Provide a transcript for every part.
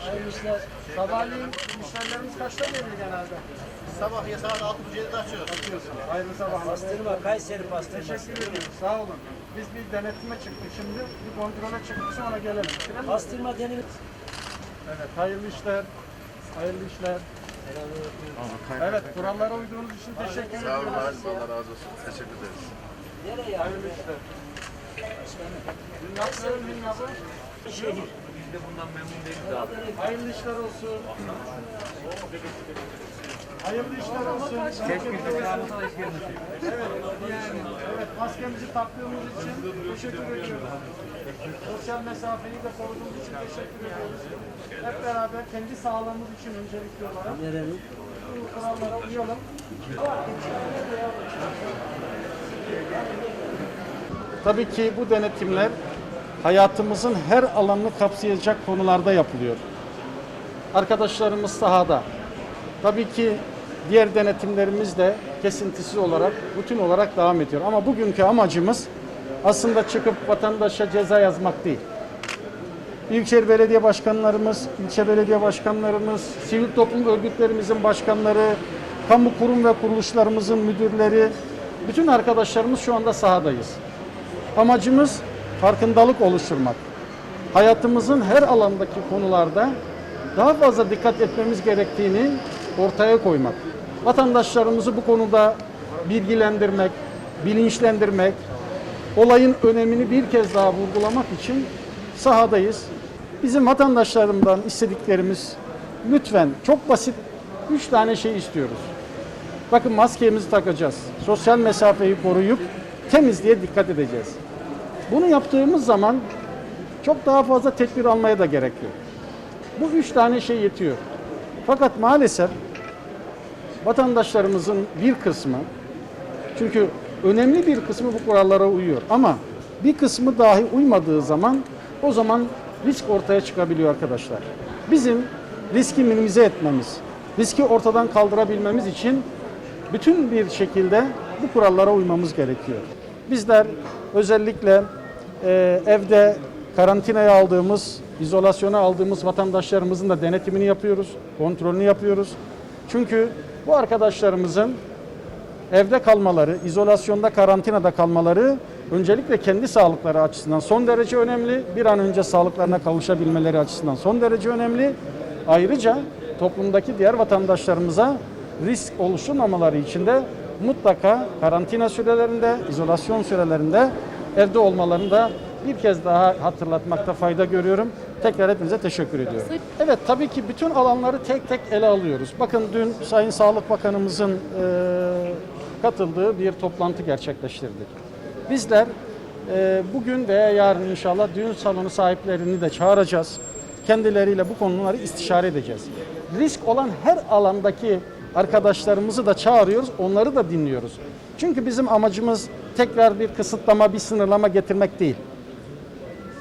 Hayırlı. Sabahleyin müşterilerimiz kaçta gelir genelde? Sabah ya saat 6.30-7'de açıyoruz. Hayırlı sabahlar. Pastırma, Kayseri pastırması. Teşekkür ederim. Sağ olun. Biz bir denetime çıktık şimdi. Bir kontrole çıktık sonra gelelim. Pastırma denir. Evet. Hayırlı işler. Hayırlı işler. Evet. Kurallara uyduğunuz için teşekkür Sağ olun. Allah razı olsun. Teşekkür ederiz. Nereye Hayırlı işler. Nasılsın Hünnap'ı? Şehir. Hayırlı işler olsun. Hayırlı işler olsun. Evet, yani, evet, maskemizi taktığımız için teşekkür ediyoruz. Sosyal mesafeyi de koruduğumuz için teşekkür ediyoruz. Hep beraber kendi sağlığımız için öncelikli olarak Nerenin? bu kurallara uyalım. Tabii ki bu denetimler hayatımızın her alanını kapsayacak konularda yapılıyor. Arkadaşlarımız sahada. Tabii ki diğer denetimlerimiz de kesintisiz olarak, rutin olarak devam ediyor. Ama bugünkü amacımız aslında çıkıp vatandaşa ceza yazmak değil. Büyükşehir Belediye Başkanlarımız, ilçe belediye başkanlarımız, sivil toplum örgütlerimizin başkanları, kamu kurum ve kuruluşlarımızın müdürleri, bütün arkadaşlarımız şu anda sahadayız. Amacımız farkındalık oluşturmak. Hayatımızın her alandaki konularda daha fazla dikkat etmemiz gerektiğini ortaya koymak. Vatandaşlarımızı bu konuda bilgilendirmek, bilinçlendirmek, olayın önemini bir kez daha vurgulamak için sahadayız. Bizim vatandaşlarımdan istediklerimiz lütfen çok basit üç tane şey istiyoruz. Bakın maskemizi takacağız. Sosyal mesafeyi koruyup temizliğe dikkat edeceğiz. Bunu yaptığımız zaman çok daha fazla tedbir almaya da gerek yok. Bu üç tane şey yetiyor. Fakat maalesef vatandaşlarımızın bir kısmı çünkü önemli bir kısmı bu kurallara uyuyor ama bir kısmı dahi uymadığı zaman o zaman risk ortaya çıkabiliyor arkadaşlar. Bizim riski minimize etmemiz, riski ortadan kaldırabilmemiz için bütün bir şekilde bu kurallara uymamız gerekiyor. Bizler özellikle e, evde karantinaya aldığımız, izolasyona aldığımız vatandaşlarımızın da denetimini yapıyoruz, kontrolünü yapıyoruz. Çünkü bu arkadaşlarımızın evde kalmaları, izolasyonda, karantinada kalmaları öncelikle kendi sağlıkları açısından son derece önemli. Bir an önce sağlıklarına kavuşabilmeleri açısından son derece önemli. Ayrıca toplumdaki diğer vatandaşlarımıza risk oluşturmamaları için de mutlaka karantina sürelerinde, izolasyon sürelerinde evde olmalarını da bir kez daha hatırlatmakta fayda görüyorum. Tekrar hepinize teşekkür ediyorum. Evet tabii ki bütün alanları tek tek ele alıyoruz. Bakın dün Sayın Sağlık Bakanımızın e, katıldığı bir toplantı gerçekleştirdik. Bizler e, bugün veya yarın inşallah düğün salonu sahiplerini de çağıracağız. Kendileriyle bu konuları istişare edeceğiz. Risk olan her alandaki arkadaşlarımızı da çağırıyoruz, onları da dinliyoruz. Çünkü bizim amacımız tekrar bir kısıtlama, bir sınırlama getirmek değil.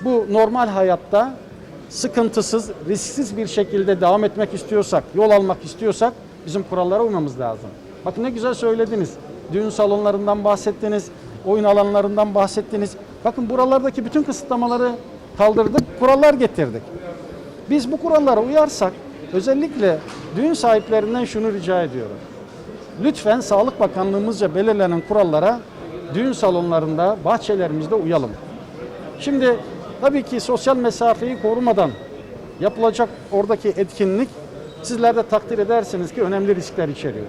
Bu normal hayatta sıkıntısız, risksiz bir şekilde devam etmek istiyorsak, yol almak istiyorsak bizim kurallara uymamız lazım. Bakın ne güzel söylediniz. Düğün salonlarından bahsettiniz, oyun alanlarından bahsettiniz. Bakın buralardaki bütün kısıtlamaları kaldırdık, kurallar getirdik. Biz bu kurallara uyarsak özellikle düğün sahiplerinden şunu rica ediyorum. Lütfen Sağlık Bakanlığımızca belirlenen kurallara düğün salonlarında, bahçelerimizde uyalım. Şimdi tabii ki sosyal mesafeyi korumadan yapılacak oradaki etkinlik sizler de takdir edersiniz ki önemli riskler içeriyor.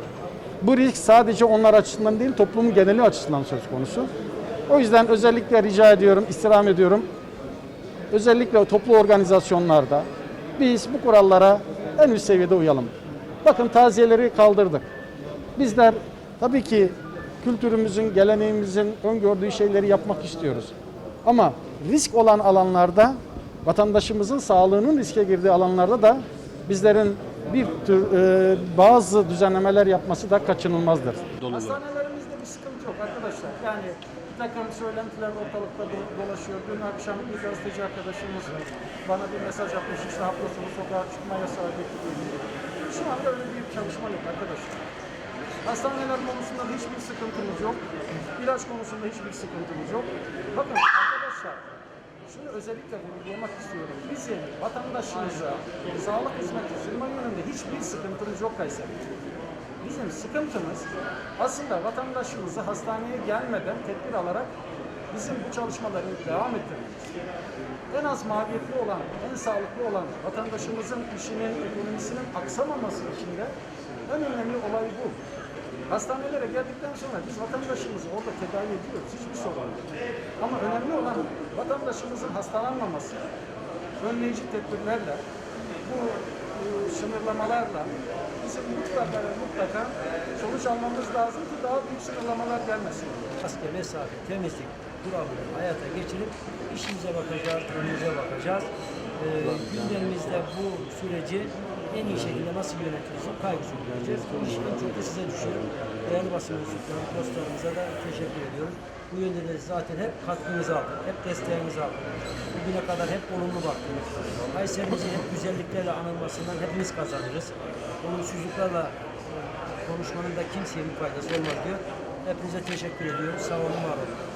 Bu risk sadece onlar açısından değil toplumun geneli açısından söz konusu. O yüzden özellikle rica ediyorum, istirham ediyorum. Özellikle toplu organizasyonlarda biz bu kurallara en üst seviyede uyalım. Bakın taziyeleri kaldırdık. Bizler tabii ki kültürümüzün, geleneğimizin öngördüğü şeyleri yapmak istiyoruz. Ama risk olan alanlarda, vatandaşımızın sağlığının riske girdiği alanlarda da bizlerin bir tür e, bazı düzenlemeler yapması da kaçınılmazdır. Sıkıntı yok arkadaşlar. Yani takım söylentiler ortalıkta do- dolaşıyor. Dün akşam bir gazeteci arkadaşımız bana bir mesaj atmış işte hafta sonu sokağa çıkma yasağı getirildi. Şu anda öyle bir çalışma yok arkadaşlar. Hastaneler konusunda hiçbir sıkıntımız yok. İlaç konusunda hiçbir sıkıntımız yok. Bakın arkadaşlar şunu özellikle vurgulamak istiyorum. Bizim vatandaşımıza sağlık hizmeti sunma yönünde hiçbir sıkıntımız yok Kayseri'de. Bizim sıkıntımız aslında vatandaşımızı hastaneye gelmeden tedbir alarak bizim bu çalışmaları devam ettirmemiz. En az maliyetli olan, en sağlıklı olan vatandaşımızın işinin, ekonomisinin aksamaması için de en önemli olay bu. Hastanelere geldikten sonra biz vatandaşımızı orada tedavi ediyoruz. Hiçbir sorun yok. Ama önemli olan vatandaşımızın hastalanmaması. Önleyici tedbirlerle, bu e, sınırlamalarla bizim mutlaka mutlaka sonuç almamız lazım ki daha büyük sınırlamalar gelmesin. Maske, mesafe, temizlik kuralını hayata geçirip işimize bakacağız, önümüze bakacağız. Ee, gündemimizde bu süreci en iyi şekilde nasıl yönetiriz kaygısını göreceğiz. Bu iş en çok da size düşüyor. Değerli basın mensupları, dostlarımıza da teşekkür ediyoruz. Bu yönde de zaten hep katkınızı aldık, hep desteğinizi aldık. Bugüne kadar hep olumlu baktınız. Kayserimizin hep güzelliklerle anılmasından hepimiz kazanırız. Olumsuzluklarla konuşmanın da kimseye bir faydası olmaz diyor. Hepinize teşekkür ediyorum. Sağ olun, var olun.